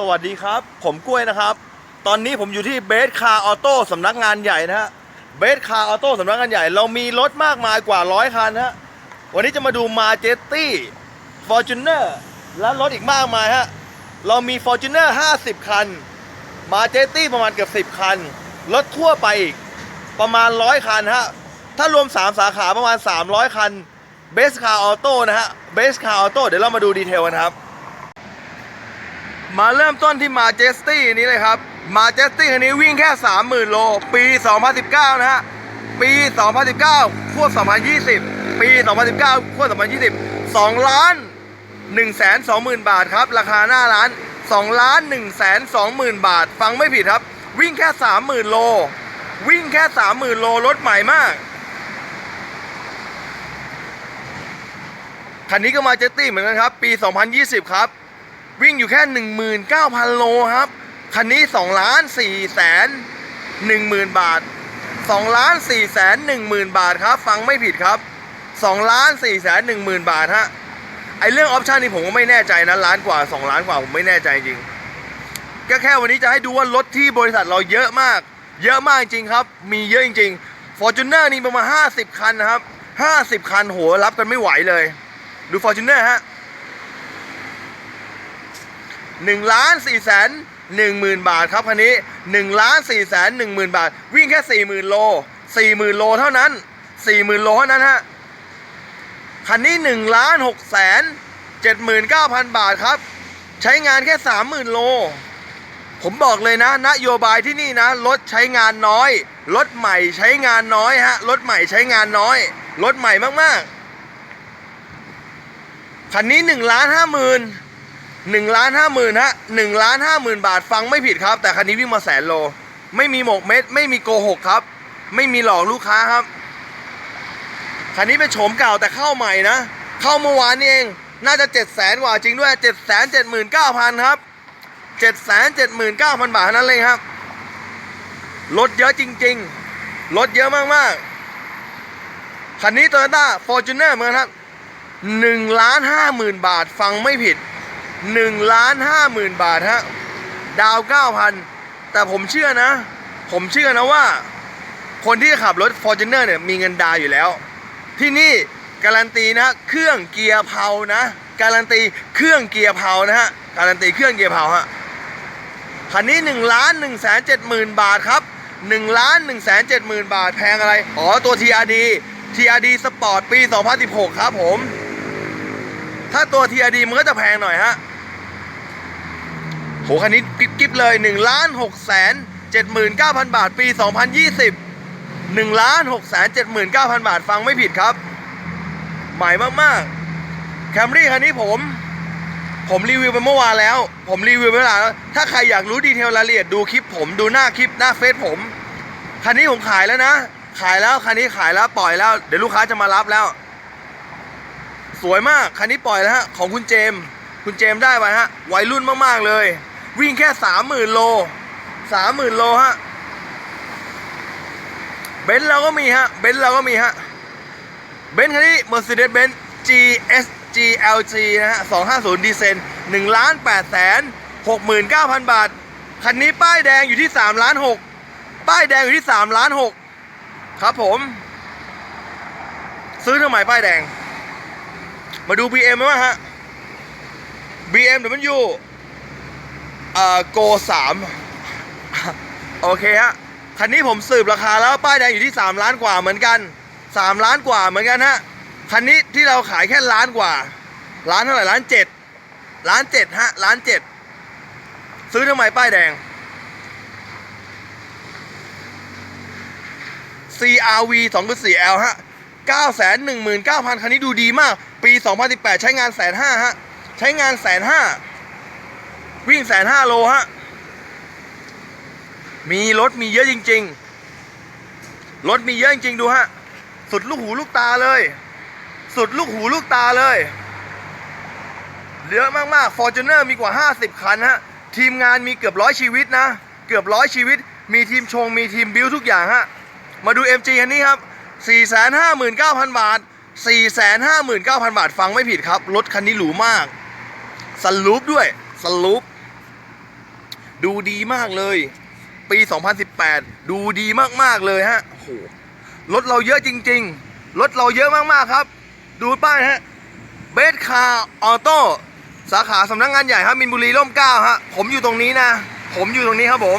สวัสดีครับ ผมกล้วยนะครับ ตอนนี้ผมอยู่ที่เบสคาร์ออโต้สำนักงานใหญ่นะฮะเบสคาร์ออโต้สำนักงานใหญ่ เรามีรถมากมายกว่าร้อยคันฮะวันนี้จะมาดูมาเจตตี้ฟอร์จูเนอร์และรถอีกมากมายฮะเรามี f o r t u n e r 50 คัน มาเจตตี้ประมาณเกือบ 10 คัน รถทั่วไปอีก ประมาณ 100 คันฮะ ถ้ารวม 3 สาขาประมาณ 300 คันเบสคาร์ออโต้นะฮะเบสคาร์ออโต้เดี๋ยวเรามาดูดีเทลกันครับ มาเริ่มต้นที่มาเจสตี้นี้เลยครับมาเจสตี้คันนี้วิ่งแค่ 30,000 โล ปี 2019 นะฮะ ปี 2019 ควบ 2020 ปี 2019 ควบ 2020 2ล้าน1 2 0 0 0 0 บาทครับ ราคาหน้าร้าน 2 ล้าน1 2 0 0 0 0 บาท ฟังไม่ผิดครับ วิ่งแค่ 30,000 โล วิ่งแค่ 30,000 โล รถใหม่มาก คันนี้ก็มาเจสตี้เหมือนกันครับ ปี 2020 ครับ วิ่งอยู่แค่ 19,000 โลครับ คันนี้2ล้าน4แสน1หมื่นบาท2ล้าน4แสน1หมื่นบาทครับ ฟังไม่ผิดครับ2ล้าน4แสน1หมื่นบาทฮะไอเรื่องออปชันนี่ผมก็ไม่แน่ใจนะล้านกว่า 2 ล้านกว่าผมไม่แน่ใจจริง ก็แค่วันนี้จะให้ดูว่ารถที่บริษัทเราเยอะมาก เยอะมากจริงครับ มีเยอะจริงๆ Fortuner นี่ประมาณ 50 คันนะครับ 50 คันโหรับกันไม่ไหวเลย ดู Fortuner ฮะ หนึ่งล้านสี่แสนหนึ่งหมื่นบาทครับคันนี้หนึ่งล้านสี่แสนหนึ่งหมื่นบาท วิ่งแค่สี่หมื่นโลสี่หมื่นโลเท่านั้นสี่หมื่นโลเท่านั้นฮะ คันนี้หนึ่งล้านหกแสนเจ็ดหมื่นเก้าพันบาทครับ ใช้งานแค่สามหมื่นโล ผมบอกเลยนะ นโยบายที่นี่นะรถใช้งานน้อยรถใหม่ใช้งานน้อยฮะรถใหม่ใช้งานน้อยรถใหม่มากๆคันนี้หนึ่งล้านห้าหมื่น หนึ่งล้านห้าหมื่นฮะหนึ่งล้านห้าหมื่นบาทฟังไม่ผิดครับ แต่คันนี้วิ่งมาแสนโล ไม่มีหมกเม็ด ไม่มีโกหกครับ ไม่มีหลอกลูกค้าครับ คันนี้เป็นโฉมเก่าแต่เข้าใหม่นะ เข้าเมื่อวานนี่เอง น่าจะเจ็ดแสนกว่าจริงด้วยเจ็ดแสนเจ็ดหมื่นเก้าพันครับเจ็ดแสนเจ็ดหมื่นเก้าพันบาทนั้นเลยครับ รถเยอะจริง ๆ รถเยอะมากๆ คันนี้โตโยต้าฟอร์จูเนอร์เหมือกันครับหนึ่งล้านห้าหมื่นบาทฟังไม่ผิด หนึ่งล้านห้าหมื่นบาทฮะดาวเก้าพันแต่ผมเชื่อนะ ผมเชื่อนะว่า คนที่ขับรถ f o r t u n e r เนี่ยมีเงินดาวอยู่แล้ว ที่นี่การันตีนะเครื่องเกียร์เพานะ การันตีเครื่องเกียร์เพานะฮะการันตีเครื่องเกียร์เพาฮะคันนี้1ล้าน1แสน7หมื่นบาทครับ1ล้าน1แสน7หมื่นบาทแพงอะไร อ๋อ ตัว TRD TRD Sport ปี 2016 ครับผม ถ้าตัว TRD มันก็จะแพงหน่อยฮะ โหคันนี้กิ๊บกิ๊บเลย1ล้าน6แสน79,000 บาท ปี 2020 1ล้าน6แสน79,000 บาท ฟังไม่ผิดครับ ใหม่มากๆแคมรี่คันนี้ผม ผมรีวิวไปเมื่อวานแล้ว ผมรีวิวไปเมื่อวานแล้ว ถ้าใครอยากรู้ดีเทลรายละเอียดดูคลิปผมดูหน้าคลิปหน้าเฟซผม คันนี้ผมขายแล้วนะ ขายแล้วคันนี้ขายแล้วปล่อยแล้ว เดี๋ยวลูกค้าจะมารับแล้ว สวยมากคันนี้ปล่อยแล้วฮะของคุณเจม คุณเจมได้ไปฮะวัยรุ่นมากๆเลย วิ่งแค่สามหมื่นโลสามหมื่นโลฮะเบนซ์เราก็มีฮะเบนซ์เราก็มีฮะเบนซ์คันนี้ Mercedes Benz GS GLG นะฮะ250ดีเซน1ล้าน8แสน69,000 บาท คันนี้ป้ายแดงอยู่ที่3ล้าน6ป้ายแดงอยู่ที่3ล้าน6ครับผม ซื้อทำไมป้ายแดง มาดู BM ไหมวะฮะ BMW เอ่อ Go 3โอเคฮะคันนี้ผมสืบราคาแล้วป้ายแดงอยู่ที่ 3 ล้านกว่าเหมือนกัน 3 ล้านกว่าเหมือนกันฮะคันนี้ที่เราขายแค่ล้านกว่า ล้านเท่าไหร่ล้านเจ็ดล้านเจ็ดฮะล้านเจ็ดซื้อทำไมป้ายแดง CRV 2.4 L ฮะ 919,000 คันนี้ดูดีมาก ปี 2018 ใช้งานแสนห้าฮะ ใช้งานแสนห้า วิ่งแสนห้าโลฮะ มีรถมีเยอะจริง ๆ รถมีเยอะจริงๆดูฮะ สุดลูกหูลูกตาเลย สุดลูกหูลูกตาเลยเยอะมากๆ Fortuner มีกว่า 50 คันฮะ ทีมงานมีเกือบร้อยชีวิตนะ เกือบร้อยชีวิต มีทีมชง มีทีมบิวทุกอย่างฮะ มาดู MG คันนี้ครับ 459,000 บาท 459,000 บาท ฟังไม่ผิดครับ รถคันนี้หรูมาก สลูปด้วย สลูป ดูดีมากเลย ปี 2018 ดูดีมากๆเลยฮะโหรถเราเยอะจริง ๆ รถเราเยอะมากๆครับ ดูป้ายฮะเบสคาร์ออโต้สาขาสำนักงานใหญ่ครับมินบุรีร่มเก้าฮะผมอยู่ตรงนี้นะ ผมอยู่ตรงนี้ครับผม